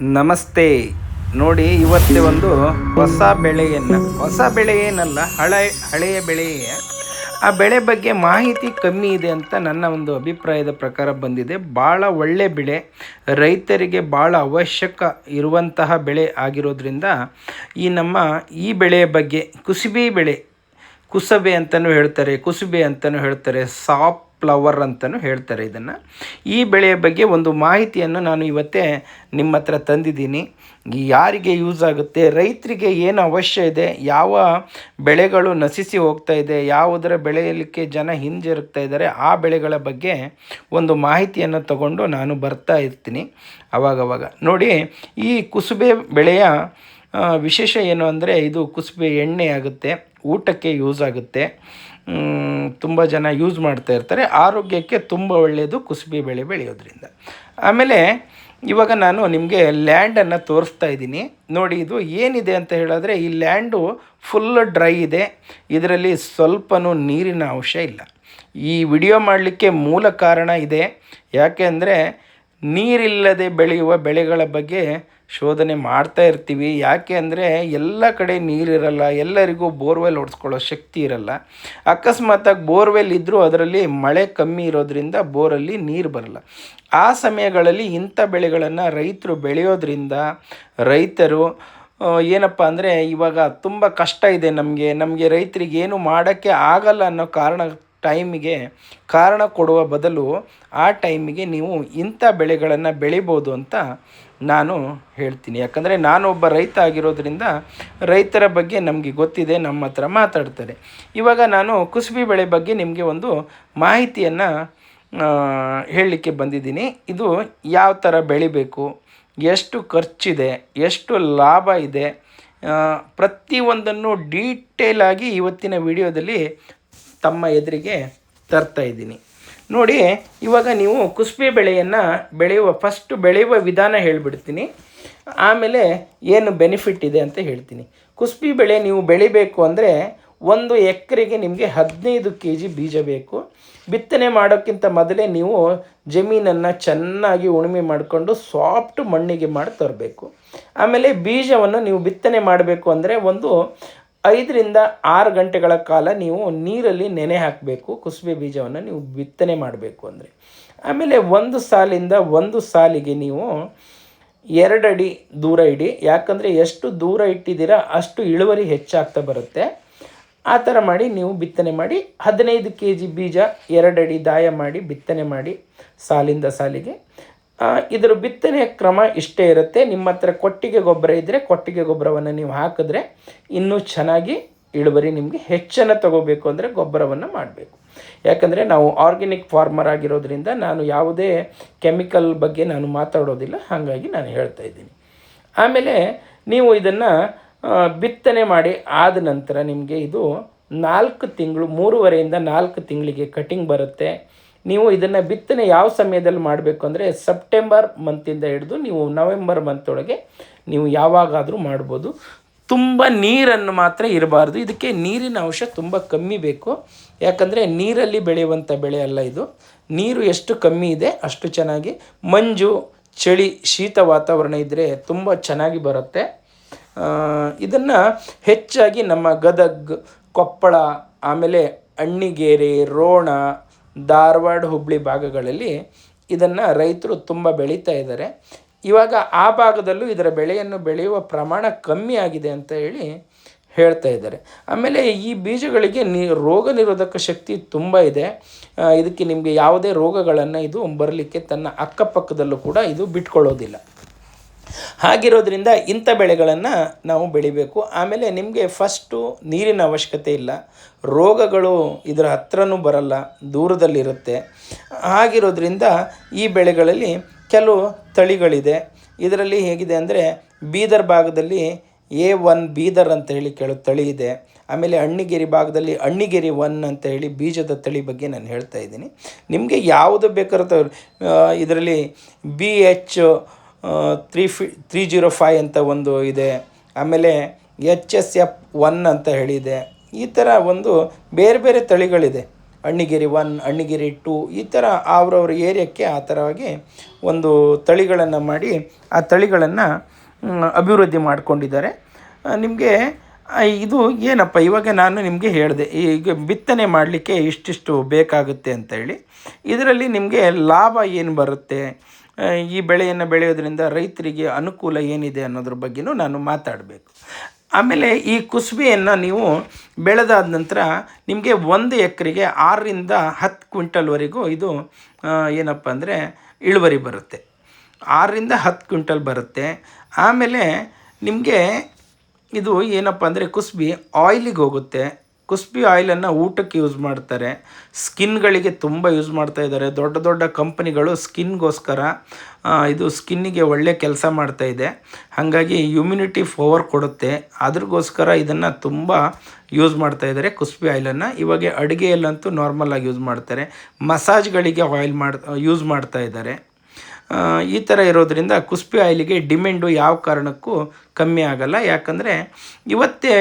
ನಮಸ್ತೆ. ನೋಡಿ, ಇವತ್ತೇ ಒಂದು ಹೊಸ ಬೆಳೆಯನ್ನು ಹೊಸ ಬೆಳೆ ಏನಲ್ಲ, ಹಳೆ, ಹಳೆಯ ಬೆಳೆಯೇ ಆ ಬೆಳೆ ಬಗ್ಗೆ ಮಾಹಿತಿ ಕಮ್ಮಿ ಇದೆ ಅಂತ ನನ್ನ ಒಂದು ಅಭಿಪ್ರಾಯದ ಪ್ರಕಾರ ಬಂದಿದೆ. ಭಾಳ ಒಳ್ಳೆ ಬೆಳೆ. ರೈತರಿಗೆ ಭಾಳ ಅವಶ್ಯಕ ಇರುವಂತಹ ಬೆಳೆ ಆಗಿರೋದ್ರಿಂದ ಈ ನಮ್ಮ ಈ ಬೆಳೆಯ ಬಗ್ಗೆ ಕುಸುಬಿ ಬೆಳೆ, ಕುಸಬೆ ಅಂತಲೂ ಹೇಳ್ತಾರೆ, ಕುಸುಬೆ ಅಂತಲೂ ಹೇಳ್ತಾರೆ, ಸಾಪ್ ಫ್ಲವರ್ ಅಂತಲೂ ಹೇಳ್ತಾರೆ ಇದನ್ನು. ಈ ಬೆಳೆಯ ಬಗ್ಗೆ ಒಂದು ಮಾಹಿತಿಯನ್ನು ನಾನು ಇವತ್ತೇ ನಿಮ್ಮ ಹತ್ರ ತಂದಿದ್ದೀನಿ. ಯಾರಿಗೆ ಯೂಸ್ ಆಗುತ್ತೆ, ರೈತರಿಗೆ ಏನು ಅವಶ್ಯ ಇದೆ, ಯಾವ ಬೆಳೆಗಳು ನಶಿಸಿ ಹೋಗ್ತಾ ಇದೆ, ಯಾವುದರ ಬೆಳೆಯಲಿಕ್ಕೆ ಜನ ಹಿಂಜರುಗ್ತಾ ಇದ್ದಾರೆ, ಆ ಬೆಳೆಗಳ ಬಗ್ಗೆ ಒಂದು ಮಾಹಿತಿಯನ್ನು ತಗೊಂಡು ನಾನು ಬರ್ತಾ ಇರ್ತೀನಿ ಅವಾಗವಾಗ. ನೋಡಿ, ಈ ಕುಸುಬೆ ಬೆಳೆಯ ವಿಶೇಷ ಏನು ಅಂದರೆ ಇದು ಕುಸುಬೆ ಎಣ್ಣೆ ಆಗುತ್ತೆ, ಊಟಕ್ಕೆ ಯೂಸ್ ಆಗುತ್ತೆ. ತುಂಬ ಜನ ಯೂಸ್ ಮಾಡ್ತಾ ಇರ್ತಾರೆ. ಆರೋಗ್ಯಕ್ಕೆ ತುಂಬ ಒಳ್ಳೆಯದು ಕುಸುಬಿ ಬೆಳೆ ಬೆಳೆಯೋದ್ರಿಂದ. ಆಮೇಲೆ ಇವಾಗ ನಾನು ನಿಮಗೆ ಲ್ಯಾಂಡನ್ನು ತೋರಿಸ್ತಾ ಇದ್ದೀನಿ. ನೋಡಿ, ಇದು ಏನಿದೆ ಅಂತ ಹೇಳಿದ್ರೆ ಈ ಲ್ಯಾಂಡು ಫುಲ್ ಡ್ರೈ ಇದೆ. ಇದರಲ್ಲಿ ಸ್ವಲ್ಪನೂ ನೀರಿನ ಅಂಶ ಇಲ್ಲ. ಈ ವಿಡಿಯೋ ಮಾಡಲಿಕ್ಕೆ ಮೂಲ ಕಾರಣ ಇದೆ. ಯಾಕೆ ಅಂದರೆ ನೀರಿಲ್ಲದೆ ಬೆಳೆಯುವ ಬೆಳೆಗಳ ಬಗ್ಗೆ ಶೋಧನೆ ಮಾಡ್ತಾ ಇರ್ತೀವಿ. ಯಾಕೆ ಅಂದರೆ ಎಲ್ಲ ಕಡೆ ನೀರಿರಲ್ಲ, ಎಲ್ಲರಿಗೂ ಬೋರ್ವೆಲ್ ಹೊಡ್ಸ್ಕೊಳ್ಳೋ ಶಕ್ತಿ ಇರಲ್ಲ. ಅಕಸ್ಮಾತಾಗಿ ಬೋರ್ವೆಲ್ ಇದ್ದರೂ ಅದರಲ್ಲಿ ಮಳೆ ಕಮ್ಮಿ ಇರೋದ್ರಿಂದ ಬೋರಲ್ಲಿ ನೀರು ಬರಲ್ಲ. ಆ ಸಮಯಗಳಲ್ಲಿ ಇಂಥ ಬೆಳೆಗಳನ್ನು ರೈತರು ಬೆಳೆಯೋದ್ರಿಂದ ರೈತರು ಏನಪ್ಪ ಅಂದರೆ ಇವಾಗ ತುಂಬ ಕಷ್ಟ ಇದೆ ನಮಗೆ. ನಮಗೆ ರೈತರಿಗೆ ಏನು ಮಾಡೋಕ್ಕೆ ಆಗಲ್ಲ ಅನ್ನೋ ಕಾರಣ ಟೈಮಿಗೆ ಕಾರಣ ಕೊಡುವ ಬದಲು ಆ ಟೈಮಿಗೆ ನೀವು ಇಂಥ ಬೆಳೆಗಳನ್ನು ಬೆಳಿಬೋದು ಅಂತ ನಾನು ಹೇಳ್ತೀನಿ. ಯಾಕಂದರೆ ಒಬ್ಬ ರೈತ ಆಗಿರೋದ್ರಿಂದ ರೈತರ ಬಗ್ಗೆ ನಮಗೆ ಗೊತ್ತಿದೆ, ನಮ್ಮ ಹತ್ರ ಮಾತಾಡ್ತಾರೆ. ಇವಾಗ ನಾನು ಕುಸುಬಿ ಬೆಳೆ ಬಗ್ಗೆ ನಿಮಗೆ ಒಂದು ಮಾಹಿತಿಯನ್ನು ಹೇಳಲಿಕ್ಕೆ ಬಂದಿದ್ದೀನಿ. ಇದು ಯಾವ ಥರ ಬೆಳಿಬೇಕು, ಎಷ್ಟು ಖರ್ಚಿದೆ, ಎಷ್ಟು ಲಾಭ ಇದೆ ಪ್ರತಿಯೊಂದನ್ನು ಡೀಟೇಲ್ ಆಗಿ ಇವತ್ತಿನ ವಿಡಿಯೋದಲ್ಲಿ ತಮ್ಮ ಎದುರಿಗೆ ತರ್ತಾ ಇದ್ದೀನಿ. ನೋಡಿ, ಇವಾಗ ನೀವು ಕುಸುಬೆ ಬೆಳೆಯನ್ನು ಬೆಳೆಯುವ ಫಸ್ಟ್ ಬೆಳೆಯುವ ವಿಧಾನ ಹೇಳಿಬಿಡ್ತೀನಿ. ಆಮೇಲೆ ಏನು ಬೆನಿಫಿಟ್ ಇದೆ ಅಂತ ಹೇಳ್ತೀನಿ. ಕುಸುಬಿ ಬೆಳೆ ನೀವು ಬೆಳಿಬೇಕು ಅಂದರೆ ಒಂದು ಎಕರೆಗೆ ನಿಮಗೆ ಹದಿನೈದು ಕೆ ಜಿ ಬೀಜ ಬೇಕು. ಬಿತ್ತನೆ ಮಾಡೋಕ್ಕಿಂತ ಮೊದಲೇ ನೀವು ಜಮೀನನ್ನು ಚೆನ್ನಾಗಿ ಉಳುಮೆ ಮಾಡಿಕೊಂಡು ಸಾಫ್ಟ್ ಮಣ್ಣಿಗೆ ಮಾಡಿ ತರಬೇಕು. ಆಮೇಲೆ ಬೀಜವನ್ನು ನೀವು ಬಿತ್ತನೆ ಮಾಡಬೇಕು ಅಂದರೆ ಒಂದು ಐದರಿಂದ ಆರು ಗಂಟೆಗಳ ಕಾಲ ನೀವು ನೀರಲ್ಲಿ ನೆನೆ ಹಾಕಬೇಕು, ಕುಸುಬೆ ಬೀಜವನ್ನು ನೀವು ಬಿತ್ತನೆ ಮಾಡಬೇಕು ಅಂದರೆ. ಆಮೇಲೆ ಒಂದು ಸಾಲಿಂದ ಒಂದು ಸಾಲಿಗೆ ನೀವು ಎರಡಡಿ ದೂರ ಇಡಿ. ಯಾಕಂದರೆ ಎಷ್ಟು ದೂರ ಇಟ್ಟಿದ್ದೀರಾ ಅಷ್ಟು ಇಳುವರಿ ಹೆಚ್ಚಾಗ್ತಾ ಬರುತ್ತೆ. ಆ ಥರ ಮಾಡಿ ನೀವು ಬಿತ್ತನೆ ಮಾಡಿ, ಹದಿನೈದು ಕೆ ಜಿ ಬೀಜ ಎರಡಡಿ ದಾಯ ಮಾಡಿ ಬಿತ್ತನೆ ಮಾಡಿ ಸಾಲಿಂದ ಸಾಲಿಗೆ. ಇದರ ಬಿತ್ತನೆಯ ಕ್ರಮ ಇಷ್ಟೇ ಇರುತ್ತೆ. ನಿಮ್ಮ ಹತ್ರ ಕೊಟ್ಟಿಗೆ ಗೊಬ್ಬರ ಇದ್ದರೆ ಕೊಟ್ಟಿಗೆ ಗೊಬ್ಬರವನ್ನು ನೀವು ಹಾಕಿದ್ರೆ ಇನ್ನೂ ಚೆನ್ನಾಗಿ ಇಳುವರಿ ನಿಮಗೆ ಹೆಚ್ಚನ್ನು ತಗೋಬೇಕು ಅಂದರೆ ಗೊಬ್ಬರವನ್ನು ಮಾಡಬೇಕು. ಯಾಕಂದರೆ ನಾವು ಆರ್ಗ್ಯಾನಿಕ್ ಫಾರ್ಮರ್ ಆಗಿರೋದ್ರಿಂದ ನಾನು ಯಾವುದೇ ಕೆಮಿಕಲ್ ಬಗ್ಗೆ ನಾನು ಮಾತಾಡೋದಿಲ್ಲ. ಹಾಗಾಗಿ ನಾನು ಹೇಳ್ತಾ ಇದ್ದೀನಿ. ಆಮೇಲೆ ನೀವು ಇದನ್ನು ಬಿತ್ತನೆ ಮಾಡಿ ಆದ ನಂತರ ನಿಮಗೆ ಇದು ನಾಲ್ಕು ತಿಂಗಳು, ಮೂರುವರೆಯಿಂದ ನಾಲ್ಕು ತಿಂಗಳಿಗೆ ಕಟಿಂಗ್ ಬರುತ್ತೆ. ನೀವು ಇದನ್ನು ಬಿತ್ತನೆ ಯಾವ ಸಮಯದಲ್ಲಿ ಮಾಡಬೇಕು ಅಂದರೆ ಸೆಪ್ಟೆಂಬರ್ ಮಂತಿಂದ ಹಿಡಿದು ನೀವು ನವೆಂಬರ್ ಮಂತ್ ಒಳಗೆ ನೀವು ಯಾವಾಗಾದರೂ ಮಾಡ್ಬೋದು. ತುಂಬ ನೀರನ್ನು ಮಾತ್ರ ಇರಬಾರ್ದು. ಇದಕ್ಕೆ ನೀರಿನ ಅಂಶ ತುಂಬ ಕಮ್ಮಿ ಬೇಕು. ಯಾಕಂದರೆ ನೀರಲ್ಲಿ ಬೆಳೆಯುವಂಥ ಬೆಳೆ ಅಲ್ಲ ಇದು. ನೀರು ಎಷ್ಟು ಕಮ್ಮಿ ಇದೆ ಅಷ್ಟು ಚೆನ್ನಾಗಿ. ಮಂಜು, ಚಳಿ, ಶೀತ ವಾತಾವರಣ ಇದ್ದರೆ ತುಂಬ ಚೆನ್ನಾಗಿ ಬರುತ್ತೆ. ಇದನ್ನು ಹೆಚ್ಚಾಗಿ ನಮ್ಮ ಗದಗ್, ಕೊಪ್ಪಳ, ಆಮೇಲೆ ಅಣ್ಣಿಗೇರಿ, ರೋಣ ಧಾರವಾಡ ಹುಬ್ಬಳ್ಳಿ ಭಾಗಗಳಲ್ಲಿ ಇದನ್ನು ರೈತರು ತುಂಬ ಬೆಳೀತಾ ಇದ್ದಾರೆ. ಇವಾಗ ಆ ಭಾಗದಲ್ಲೂ ಇದರ ಬೆಳೆಯನ್ನು ಬೆಳೆಯುವ ಪ್ರಮಾಣ ಕಮ್ಮಿ ಆಗಿದೆ ಅಂತ ಹೇಳಿ ಹೇಳ್ತಾ ಇದ್ದಾರೆ. ಆಮೇಲೆ ಈ ಬೀಜಗಳಿಗೆ ನಿ, ರೋಗ ನಿರೋಧಕ ಶಕ್ತಿ ತುಂಬ ಇದೆ. ಇದಕ್ಕೆ ನಿಮಗೆ ಯಾವುದೇ ರೋಗಗಳನ್ನು ಇದು ಬರಲಿಕ್ಕೆ ತನ್ನ ಅಕ್ಕಪಕ್ಕದಲ್ಲೂ ಕೂಡ ಇದು ಬಿಟ್ಕೊಳ್ಳೋದಿಲ್ಲ. ಹಾಗಿರೋದ್ರಿಂದ ಇಂಥ ಬೆಳೆಗಳನ್ನು ನಾವು ಬೆಳಿಬೇಕು. ಆಮೇಲೆ ನಿಮಗೆ ಫಸ್ಟು ನೀರಿನ ಅವಶ್ಯಕತೆ ಇಲ್ಲ. ರೋಗಗಳು ಇದರ ಹತ್ರನೂ ಬರಲ್ಲ, ದೂರದಲ್ಲಿರುತ್ತೆ. ಹಾಗಿರೋದ್ರಿಂದ ಈ ಬೆಳೆಗಳಲ್ಲಿ ಕೆಲವು ತಳಿಗಳಿದೆ. ಇದರಲ್ಲಿ ಹೇಗಿದೆ ಅಂದರೆ ಬೀದರ್ ಭಾಗದಲ್ಲಿ ಎ ಒನ್ ಬೀದರ್ ಅಂತ ಹೇಳಿ ಕೆಲವು ತಳಿ ಇದೆ. ಆಮೇಲೆ ಅಣ್ಣಿಗೇರಿ ಭಾಗದಲ್ಲಿ ಅಣ್ಣಿಗೇರಿ ಒನ್ ಅಂತ ಹೇಳಿ ಬೀಜದ ತಳಿ ಬಗ್ಗೆ ನಾನು ಹೇಳ್ತಾ ಇದ್ದೀನಿ. ನಿಮಗೆ ಯಾವುದು ಬೇಕಾದ ಇದರಲ್ಲಿ B H three F three zero five ಅಂತ ಒಂದು ಇದೆ. ಆಮೇಲೆ ಎಚ್ ಎಸ್ ಎಫ್ ಒನ್ ಅಂತ ಹೇಳಿದೆ. ಈ ಥರ ಒಂದು ಬೇರೆ ಬೇರೆ ತಳಿಗಳಿದೆ. ಅಣ್ಣಿಗಿರಿ ಒನ್ ಅಣ್ಣಿಗಿರಿ ಟು ಈ ಥರ ಅವ್ರವ್ರ ಏರಿಯಾಕ್ಕೆ ಆ ಥರವಾಗಿ ಒಂದು ತಳಿಗಳನ್ನು ಮಾಡಿ ಆ ತಳಿಗಳನ್ನು ಅಭಿವೃದ್ಧಿ ಮಾಡಿಕೊಂಡಿದ್ದಾರೆ. ನಿಮಗೆ ಇದು ಏನಪ್ಪ? ಇವಾಗ ನಾನು ನಿಮಗೆ ಹೇಳಿದೆ ಈಗ ಬಿತ್ತನೆ ಮಾಡಲಿಕ್ಕೆ ಇಷ್ಟಿಷ್ಟು ಬೇಕಾಗುತ್ತೆ ಅಂತ ಹೇಳಿ. ಇದರಲ್ಲಿ ನಿಮಗೆ ಲಾಭ ಏನು ಬರುತ್ತೆ? ಈ ಬೆಳೆಯನ್ನು ಬೆಳೆಯೋದ್ರಿಂದ ರೈತರಿಗೆ ಅನುಕೂಲ ಏನಿದೆ ಅನ್ನೋದ್ರ ಬಗ್ಗೆನೂ ನಾನು ಮಾತಾಡಬೇಕು. ಆಮೇಲೆ ಈ ಕುಸುಬೆಯನ್ನು ನೀವು ಬೆಳೆದಾದ ನಂತರ ನಿಮಗೆ ಒಂದು ಎಕರೆಗೆ ಆರರಿಂದ ಹತ್ತು ಕ್ವಿಂಟಲ್ವರೆಗೂ ಇದು ಏನಪ್ಪ ಅಂದರೆ ಇಳುವರಿ ಬರುತ್ತೆ. ಆರರಿಂದ ಹತ್ತು ಕ್ವಿಂಟಲ್ ಬರುತ್ತೆ. ಆಮೇಲೆ ನಿಮಗೆ ಇದು ಏನಪ್ಪ ಅಂದರೆ ಕುಸುಬಿ ಆಯಿಲಿಗೆ ಹೋಗುತ್ತೆ. ಕುಸ್ಬಿ ಆಯಿಲನ್ನು ಊಟಕ್ಕೆ ಯೂಸ್ ಮಾಡ್ತಾರೆ. ಸ್ಕಿನ್ಗಳಿಗೆ ತುಂಬ ಯೂಸ್ ಮಾಡ್ತಾ ಇದ್ದಾರೆ. ದೊಡ್ಡ ದೊಡ್ಡ ಕಂಪನಿಗಳು ಸ್ಕಿನ್ಗೋಸ್ಕರ ಇದು ಸ್ಕಿನ್ನಿಗೆ ಒಳ್ಳೆ ಕೆಲಸ ಮಾಡ್ತಾ ಇದೆ. ಹಾಗಾಗಿ ಇಮ್ಯುನಿಟಿ ಪವರ್ ಕೊಡುತ್ತೆ. ಅದ್ರಗೋಸ್ಕರ ಇದನ್ನು ತುಂಬ ಯೂಸ್ ಮಾಡ್ತಾ ಇದ್ದಾರೆ ಕುಸ್ಬಿ ಆಯಿಲನ್ನು. ಇವಾಗ ಅಡುಗೆಯಲ್ಲಂತೂ ನಾರ್ಮಲ್ ಆಗಿ ಯೂಸ್ ಮಾಡ್ತಾರೆ. ಮಸಾಜ್ಗಳಿಗೆ ಆಯಿಲ್ ಮಾಡ್, ಯೂಸ್ ಮಾಡ್ತಾ ಇದ್ದಾರೆ. ಈ ಥರ ಇರೋದರಿಂದ ಕುಸ್ಪಿ ಆಯಿಲಿಗೆ ಡಿಮ್ಯಾಂಡು ಯಾವ ಕಾರಣಕ್ಕೂ ಕಮ್ಮಿ ಆಗಲ್ಲ. ಯಾಕಂದರೆ ಇವತ್ತೇ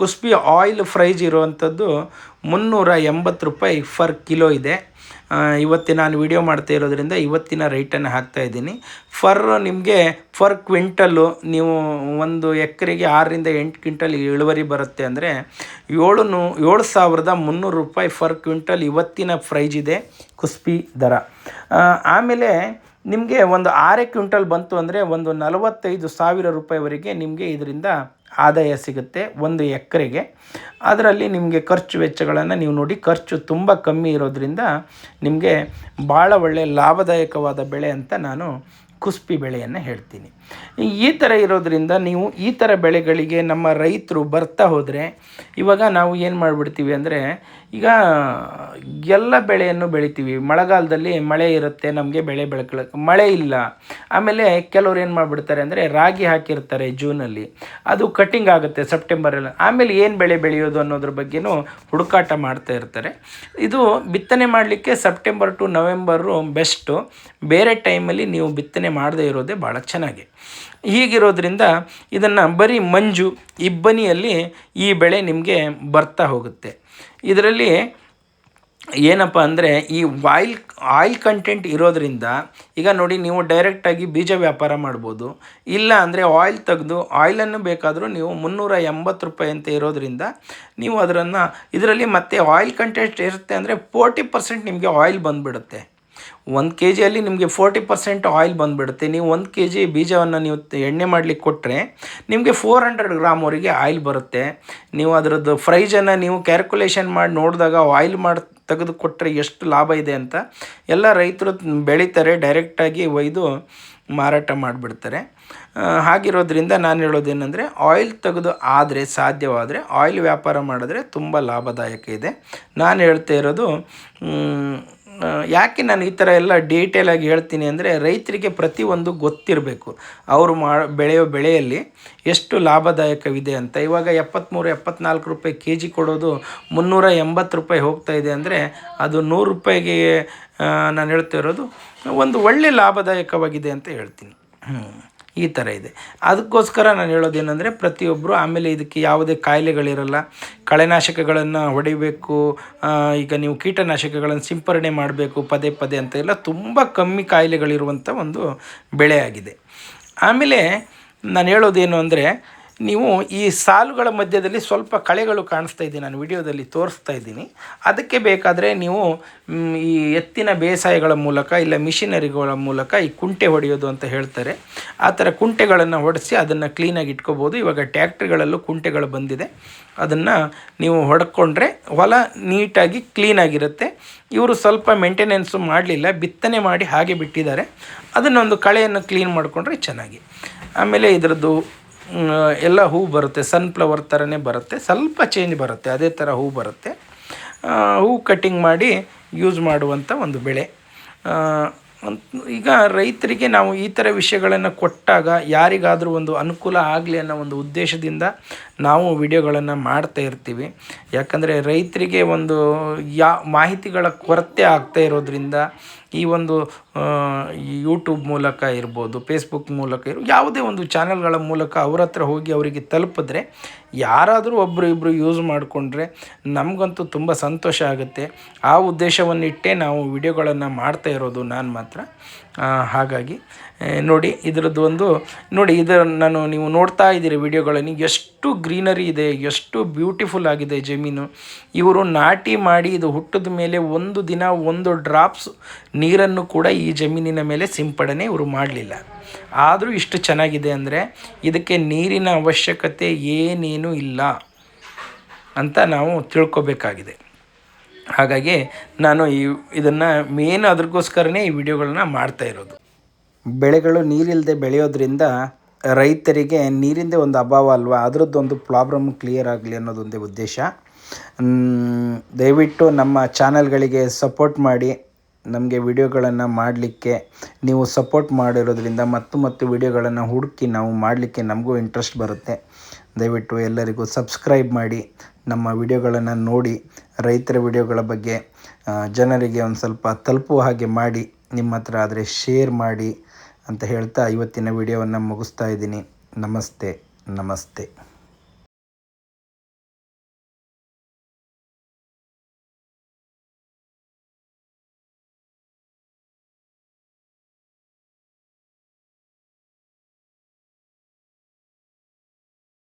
ಕುಸ್ಪಿ ಆಯಿಲ್ ಫ್ರೈಜ್ ಇರುವಂಥದ್ದು ಮುನ್ನೂರ ಎಂಬತ್ತು ರೂಪಾಯಿ ಫರ್ ಕಿಲೋ ಇದೆ. ಇವತ್ತಿನ ಇವತ್ತೇ ನಾನು ವಿಡಿಯೋ ಮಾಡ್ತಾ ಇರೋದರಿಂದ ಇವತ್ತಿನ ರೇಟನ್ನು ಹಾಕ್ತಾ ಇದ್ದೀನಿ. ಫರ್ ನಿಮಗೆ, ಫರ್ ಕ್ವಿಂಟಲ್ಲು ನೀವು ಒಂದು ಎಕರೆಗೆ ಆರರಿಂದ ಎಂಟು ಕ್ವಿಂಟಲ್ ಇಳುವರಿ ಬರುತ್ತೆ ಅಂದರೆ ಏಳು ಏಳು ಸಾವಿರದ ಮುನ್ನೂರು ರೂಪಾಯಿ ಫರ್ ಕ್ವಿಂಟಲ್ ಇವತ್ತಿನ ಪ್ರೈಜ್ ಇದೆ ಕುಸ್ಬಿ ದರ. ಆಮೇಲೆ ನಿಮಗೆ ಒಂದು ಆರೇ ಕ್ವಿಂಟಲ್ ಬಂತು ಅಂದರೆ ಒಂದು ನಲವತ್ತೈದು ಸಾವಿರ ರೂಪಾಯಿವರೆಗೆ ನಿಮಗೆ ಇದರಿಂದ ಆದಾಯ ಸಿಗುತ್ತೆ ಒಂದು ಎಕರೆಗೆ. ಅದರಲ್ಲಿ ನಿಮಗೆ ಖರ್ಚು ವೆಚ್ಚಗಳನ್ನು ನೀವು ನೋಡಿ, ಖರ್ಚು ತುಂಬ ಕಮ್ಮಿ ಇರೋದ್ರಿಂದ ನಿಮಗೆ ಭಾಳ ಒಳ್ಳೆಯ ಲಾಭದಾಯಕವಾದ ಬೆಳೆ ಅಂತ ನಾನು ಕುಸ್ಪಿ ಬೆಳೆಯನ್ನು ಹೇಳ್ತೀನಿ. ಈ ಥರ ಇರೋದ್ರಿಂದ ನೀವು ಈ ಥರ ಬೆಳೆಗಳಿಗೆ ನಮ್ಮ ರೈತರು ಬರ್ತಾ ಹೋದರೆ ಇವಾಗ ನಾವು ಏನು ಮಾಡಿಬಿಡ್ತೀವಿ ಅಂದರೆ, ಈಗ ಎಲ್ಲ ಬೆಳೆಯನ್ನು ಬೆಳಿತೀವಿ. ಮಳೆಗಾಲದಲ್ಲಿ ಮಳೆ ಇರುತ್ತೆ, ನಮಗೆ ಬೆಳೆ ಬೆಳ್ಕೊಳಕ್ಕೆ ಮಳೆ ಇಲ್ಲ. ಆಮೇಲೆ ಕೆಲವ್ರು ಏನು ಮಾಡಿಬಿಡ್ತಾರೆ ಅಂದರೆ ರಾಗಿ ಹಾಕಿರ್ತಾರೆ ಜೂನಲ್ಲಿ. ಅದು ಕಟ್ಟಿಂಗ್ ಆಗುತ್ತೆ ಸೆಪ್ಟೆಂಬರಲ್ಲಿ. ಆಮೇಲೆ ಏನು ಬೆಳೆ ಬೆಳೆಯೋದು ಅನ್ನೋದ್ರ ಬಗ್ಗೆನೂ ಹುಡುಕಾಟ ಮಾಡ್ತಾ ಇರ್ತಾರೆ. ಇದು ಬಿತ್ತನೆ ಮಾಡಲಿಕ್ಕೆ ಸೆಪ್ಟೆಂಬರ್ ಟು ನವೆಂಬರು ಬೆಸ್ಟು. ಬೇರೆ ಟೈಮಲ್ಲಿ ನೀವು ಬಿತ್ತನೆ ಮಾಡದೇ ಇರೋದೇ ಭಾಳ ಚೆನ್ನಾಗಿ. ಹೀಗಿರೋದ್ರಿಂದ ಇದನ್ನು ಬರೀ ಮಂಜು, ಇಬ್ಬನಿಯಲ್ಲಿ ಈ ಬೆಳೆ ನಿಮಗೆ ಬರ್ತಾ ಹೋಗುತ್ತೆ. ಇದರಲ್ಲಿ ಏನಪ್ಪ ಅಂದರೆ ಈ ಆಯಿಲ್ ಆಯಿಲ್ ಕಂಟೆಂಟ್ ಇರೋದರಿಂದ, ಈಗ ನೋಡಿ ನೀವು ಡೈರೆಕ್ಟಾಗಿ ಬೀಜ ವ್ಯಾಪಾರ ಮಾಡ್ಬೋದು. ಇಲ್ಲ ಅಂದರೆ ಆಯಿಲ್ ತೆಗೆದು ಆಯಿಲನ್ನು ಬೇಕಾದರೂ ನೀವು ಮುನ್ನೂರ ಎಂಬತ್ತು ರೂಪಾಯಿ ಅಂತ ಇರೋದರಿಂದ ನೀವು ಅದನ್ನು ಇದರಲ್ಲಿ ಮತ್ತೆ ಆಯಿಲ್ ಕಂಟೆಂಟ್ ಇರುತ್ತೆ ಅಂದರೆ ಫೋರ್ಟಿ ಪರ್ಸೆಂಟ್ ನಿಮಗೆ ಆಯಿಲ್ ಬಂದುಬಿಡುತ್ತೆ. ಒಂದು ಕೆ ಜಿಯಲ್ಲಿ ನಿಮಗೆ ಫೋರ್ಟಿ ಪರ್ಸೆಂಟ್ ಆಯಿಲ್ ಬಂದುಬಿಡುತ್ತೆ. ನೀವು ಒಂದು ಕೆ ಜಿ ಬೀಜವನ್ನು ನೀವು ಎಣ್ಣೆ ಮಾಡಲಿಕ್ಕೆ ಕೊಟ್ಟರೆ ನಿಮಗೆ ಫೋರ್ ಹಂಡ್ರೆಡ್ ಗ್ರಾಮ್ವರೆಗೆ ಆಯಿಲ್ ಬರುತ್ತೆ. ನೀವು ಅದರದ್ದು ಫ್ರೈಜನ್ನು ನೀವು ಕ್ಯಾಲ್ಕುಲೇಷನ್ ಮಾಡಿ ನೋಡಿದಾಗ ಆಯಿಲ್ ಮಾಡಿ ತೆಗೆದು ಕೊಟ್ಟರೆ ಎಷ್ಟು ಲಾಭ ಇದೆ ಅಂತ ಎಲ್ಲ ರೈತರು ಬೆಳೀತಾರೆ ಡೈರೆಕ್ಟಾಗಿ ಒಯ್ದು ಮಾರಾಟ ಮಾಡಿಬಿಡ್ತಾರೆ. ಹಾಗಿರೋದ್ರಿಂದ ನಾನು ಹೇಳೋದೇನೆಂದರೆ ಆಯಿಲ್ ತೆಗೆದು ಆದರೆ, ಸಾಧ್ಯವಾದರೆ ಆಯಿಲ್ ವ್ಯಾಪಾರ ಮಾಡಿದ್ರೆ ತುಂಬ ಲಾಭದಾಯಕ ಇದೆ. ನಾನು ಹೇಳ್ತಾ ಇರೋದು ಯಾಕೆ ನಾನು ಈ ಥರ ಎಲ್ಲ ಡೀಟೇಲಾಗಿ ಹೇಳ್ತೀನಿ ಅಂದರೆ ರೈತರಿಗೆ ಪ್ರತಿಯೊಂದು ಗೊತ್ತಿರಬೇಕು. ಅವರು ಮಾ, ಬೆಳೆಯೋ ಬೆಳೆಯಲ್ಲಿ ಎಷ್ಟು ಲಾಭದಾಯಕವಿದೆ ಅಂತ. ಇವಾಗ ಎಪ್ಪತ್ತ್ಮೂರು ಎಪ್ಪತ್ನಾಲ್ಕು ರೂಪಾಯಿ ಕೆ ಜಿ ಕೊಡೋದು ಮುನ್ನೂರ ಎಂಬತ್ತು ರೂಪಾಯಿ ಹೋಗ್ತಾ ಇದೆ ಅಂದರೆ ಅದು ನೂರು ರೂಪಾಯಿಗೆ ನಾನು ಹೇಳ್ತಾ ಇರೋದು ಒಂದು ಒಳ್ಳೆ ಲಾಭದಾಯಕವಾಗಿದೆ ಅಂತ ಹೇಳ್ತೀನಿ. ಈ ಥರ ಇದೆ. ಅದಕ್ಕೋಸ್ಕರ ನಾನು ಹೇಳೋದೇನೆಂದರೆ ಪ್ರತಿಯೊಬ್ಬರು ಆಮೇಲೆ ಇದಕ್ಕೆ ಯಾವುದೇ ಕಾಯಿಲೆಗಳಿರಲ್ಲ, ಕಳೆನಾಶಕಗಳನ್ನು ಹೊಡಿಬೇಕು ಈಗ ನೀವು ಕೀಟನಾಶಕಗಳನ್ನು ಸಿಂಪರಣೆ ಮಾಡಬೇಕು, ಪದೇ ಪದೇ ಅಂತ ಎಲ್ಲ ತುಂಬ ಕಮ್ಮಿ ಕಾಯಿಲೆಗಳಿರುವಂಥ ಒಂದು ಬೆಳೆಯಾಗಿದೆ ಆಮೇಲೆ ನಾನು ಹೇಳೋದೇನು ಅಂದರೆ ನೀವು ಈ ಸಾಲುಗಳ ಮಧ್ಯದಲ್ಲಿ ಸ್ವಲ್ಪ ಕಳೆಗಳು ಕಾಣಿಸ್ತಾ ಇದ್ದೀನಿ ನಾನು ವಿಡಿಯೋದಲ್ಲಿ ತೋರಿಸ್ತಾ ಇದ್ದೀನಿ. ಅದಕ್ಕೆ ಬೇಕಾದರೆ ನೀವು ಈ ಎತ್ತಿನ ಬೇಸಾಯಗಳ ಮೂಲಕ ಇಲ್ಲ ಮಿಷಿನರಿಗಳ ಮೂಲಕ ಈ ಕುಂಟೆ ಹೊಡೆಯೋದು ಅಂತ ಹೇಳ್ತಾರೆ. ಆ ಥರ ಕುಂಟೆಗಳನ್ನು ಹೊಡೆಸಿ ಅದನ್ನು ಕ್ಲೀನಾಗಿ ಇಟ್ಕೋಬೋದು. ಇವಾಗ ಟ್ಯಾಕ್ಟ್ರಿಗಳಲ್ಲೂ ಕುಂಟೆಗಳು ಬಂದಿದೆ. ಅದನ್ನು ನೀವು ಹೊಡ್ಕೊಂಡ್ರೆ ಹೊಲ ನೀಟಾಗಿ ಕ್ಲೀನಾಗಿರುತ್ತೆ ಇವರು ಸ್ವಲ್ಪ ಮೇಂಟೆನೆನ್ಸು ಮಾಡಲಿಲ್ಲ, ಬಿತ್ತನೆ ಮಾಡಿ ಹಾಗೆ ಬಿಟ್ಟಿದ್ದಾರೆ. ಅದನ್ನೊಂದು ಕಳೆಯನ್ನು ಕ್ಲೀನ್ ಮಾಡಿಕೊಂಡ್ರೆ ಚೆನ್ನಾಗಿ. ಆಮೇಲೆ ಇದರದ್ದು ಎಲ್ಲ ಹೂ ಬರುತ್ತೆ ಸನ್ಫ್ಲವರ್ ಥರನೇ ಬರುತ್ತೆ, ಸ್ವಲ್ಪ ಚೇಂಜ್ ಬರುತ್ತೆ, ಅದೇ ಥರ ಹೂ ಬರುತ್ತೆ. ಹೂ ಕಟ್ಟಿಂಗ್ ಮಾಡಿ ಯೂಸ್ ಮಾಡುವಂಥ ಒಂದು ಬೆಳೆ. ಈಗ ರೈತರಿಗೆ ನಾವು ಈ ಥರ ವಿಷಯಗಳನ್ನು ಕೊಟ್ಟಾಗ ಯಾರಿಗಾದರೂ ಒಂದು ಅನುಕೂಲ ಆಗಲಿ ಅನ್ನೋ ಒಂದು ಉದ್ದೇಶದಿಂದ ನಾವು ವಿಡಿಯೋಗಳನ್ನು ಮಾಡ್ತಾ ಇರ್ತೀವಿ. ಯಾಕಂದರೆ ರೈತರಿಗೆ ಒಂದು ಯಾ, ಮಾಹಿತಿಗಳ ಕೊರತೆ ಆಗ್ತಾ ಇರೋದ್ರಿಂದ ಈ ಒಂದು ಯೂಟ್ಯೂಬ್ ಮೂಲಕ ಇರ್ಬೋದು ಫೇಸ್ಬುಕ್ ಮೂಲಕ ಇರ್ಬೋದು, ಯಾವುದೇ ಒಂದು ಚಾನೆಲ್ಗಳ ಮೂಲಕ ಅವ್ರ ಹತ್ರ ಹೋಗಿ ಅವರಿಗೆ ತಲುಪಿದ್ರೆ ಯಾರಾದರೂ ಒಬ್ಬರು ಇಬ್ಬರು ಯೂಸ್ ಮಾಡಿಕೊಂಡ್ರೆ ನಮಗಂತೂ ತುಂಬ ಸಂತೋಷ ಆಗುತ್ತೆ. ಆ ಉದ್ದೇಶವನ್ನಿಟ್ಟೇ ನಾವು ವಿಡಿಯೋಗಳನ್ನು ಮಾಡ್ತಾ ಇರೋದು ನಾನು ಮಾತ್ರ. ಹಾಗಾಗಿ ನೋಡಿ, ಇದರದ್ದು ಒಂದು, ನೋಡಿ, ಇದರ ನಾನು ನೀವು ನೋಡ್ತಾ ಇದ್ದೀರಿ ವಿಡಿಯೋಗಳನ್ನು ಎಷ್ಟು ಗ್ರೀನರಿ ಇದೆ, ಎಷ್ಟು ಬ್ಯೂಟಿಫುಲ್ ಆಗಿದೆ ಜಮೀನು. ಇವರು ನಾಟಿ ಮಾಡಿ ಇದು ಹುಟ್ಟಿದ ಮೇಲೆ ಒಂದು ದಿನ ಒಂದು ಡ್ರಾಪ್ಸ್ ನೀರನ್ನು ಕೂಡ ಈ ಜಮೀನಿನ ಮೇಲೆ ಸಿಂಪಡಣೆ ಇವರು ಮಾಡಲಿಲ್ಲ. ಆದರೂ ಇಷ್ಟು ಚೆನ್ನಾಗಿದೆ ಅಂದರೆ ಇದಕ್ಕೆ ನೀರಿನ ಅವಶ್ಯಕತೆ ಏನೇನೂ ಇಲ್ಲ ಅಂತ ನಾವು ತಿಳ್ಕೊಬೇಕಾಗಿದೆ. ಹಾಗಾಗಿ ನಾನು ಈ ಇದನ್ನು ಮೇನ್ ಅದಕ್ಕೋಸ್ಕರನೇ ಈ ವಿಡಿಯೋಗಳನ್ನ ಮಾಡ್ತಾ ಇರೋದು. ಬೆಳೆಗಳು ನೀರಿಲ್ಲದೆ ಬೆಳೆಯೋದ್ರಿಂದ ರೈತರಿಗೆ ನೀರಿಂದೇ ಒಂದು ಅಭಾವ ಅಲ್ವಾ? ಅದರದ್ದೊಂದು ಪ್ರಾಬ್ಲಮ್ ಕ್ಲಿಯರ್ ಆಗಲಿ ಅನ್ನೋದೊಂದೇ ಉದ್ದೇಶ. ದಯವಿಟ್ಟು ನಮ್ಮ ಚಾನಲ್ಗಳಿಗೆ ಸಪೋರ್ಟ್ ಮಾಡಿ. ನಮಗೆ ವಿಡಿಯೋಗಳನ್ನು ಮಾಡಲಿಕ್ಕೆ ನೀವು ಸಪೋರ್ಟ್ ಮಾಡಿರೋದ್ರಿಂದ ಮತ್ತು ಮತ್ತು ವಿಡಿಯೋಗಳನ್ನು ಹುಡುಕಿ ನಾವು ಮಾಡಲಿಕ್ಕೆ ನಮಗೂ ಇಂಟ್ರೆಸ್ಟ್ ಬರುತ್ತೆ. ದಯವಿಟ್ಟು ಎಲ್ಲರಿಗೂ ಸಬ್ಸ್ಕ್ರೈಬ್ ಮಾಡಿ, ನಮ್ಮ ವಿಡಿಯೋಗಳನ್ನು ನೋಡಿ, ರೈತರ ವಿಡಿಯೋಗಳ ಬಗ್ಗೆ ಜನರಿಗೆ ಒಂದು ಸ್ವಲ್ಪ ತಲುಪುವ ಹಾಗೆ ಮಾಡಿ, ನಿಮ್ಮ ಹತ್ರ ಆದರೆ ಶೇರ್ ಮಾಡಿ ಅಂತ ಹೇಳ್ತಾ ಇವತ್ತಿನ ವಿಡಿಯೋವನ್ನು ಮುಗಿಸ್ತಾ ಇದ್ದೀನಿ. ನಮಸ್ತೆ ನಮಸ್ತೆ.